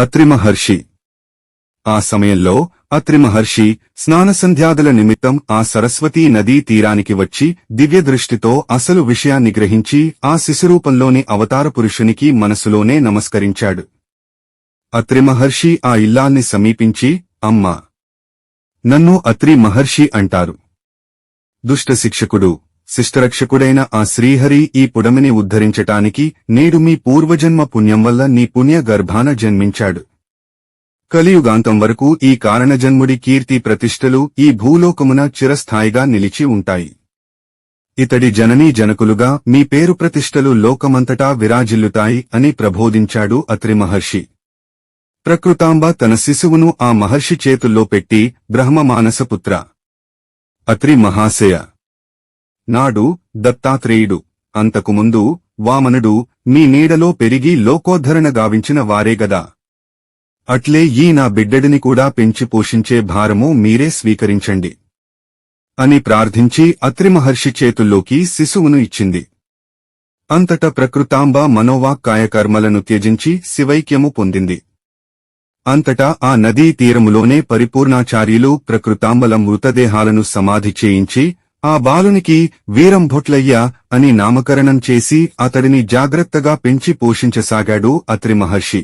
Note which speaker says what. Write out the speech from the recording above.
Speaker 1: అత్రిమహర్షి. ఆ సమయంలో అత్రిమహర్షి స్నానసంధ్యాదుల నిమిత్తం ఆ సరస్వతీ నదీ తీరానికి వచ్చి దివ్యదృష్టితో అసలు విషయాన్ని గ్రహించి ఆ శిశురూపంలోని అవతార పురుషునికి మనసులోనే నమస్కరించాడు. అత్రిమహర్షి ఆ ఇల్లాల్ని సమీపించి అమ్మా! నన్ను అత్రి మహర్షి అంటారు. దుష్ట శిక్షకుడు శిష్టరక్షకుడైన ఆ శ్రీహరి ఈ పుడమిని ఉద్ధరించటానికి నేడు మీ పూర్వజన్మ పుణ్యం వల్ల నీ పుణ్య గర్భాన జన్మించాడు. కలియుగాంతం వరకు ఈ కారణజన్ముడి కీర్తి ప్రతిష్టలు ఈ భూలోకమున చిరస్థాయిగా నిలిచి ఉంటాయి. ఇతడి జననీ జనకులుగా మీ పేరు ప్రతిష్టలు లోకమంతటా విరాజిల్లుతాయి అని ప్రబోధించాడు అత్రి మహర్షి. ప్రకృతాంబ తన శిశువును ఆ మహర్షి చేతుల్లో పెట్టి బ్రహ్మమానసపుత్ర అత్రి మహాశయ. నాడు దత్తాత్రేయుడు అంతకుముందు వామనుడు మీ నీడలో పెరిగి లోకోద్ధరణ గావించిన వారేగదా అట్లే ఈ నా బిడ్డడిని కూడా పెంచి పోషించే భారము మీరే స్వీకరించండి. అని ప్రార్థించి అత్రిమహర్షి చేతుల్లోకి శిశువును ఇచ్చింది. అంతట ప్రకృతాంబ మనోవాక్కాయకర్మలను త్యజించి శివైక్యము పొందింది. అంతటా ఆ నదీ తీరములోనే పరిపూర్ణాచార్యులు ప్రకృతాంబల మృతదేహాలను సమాధి చేయించి ఆ బాలునికి వీరంభొట్లయ్య అని నామకరణం చేసి అతడిని జాగ్రత్తగా పెంచి పోషించసాగాడు అత్రి మహర్షి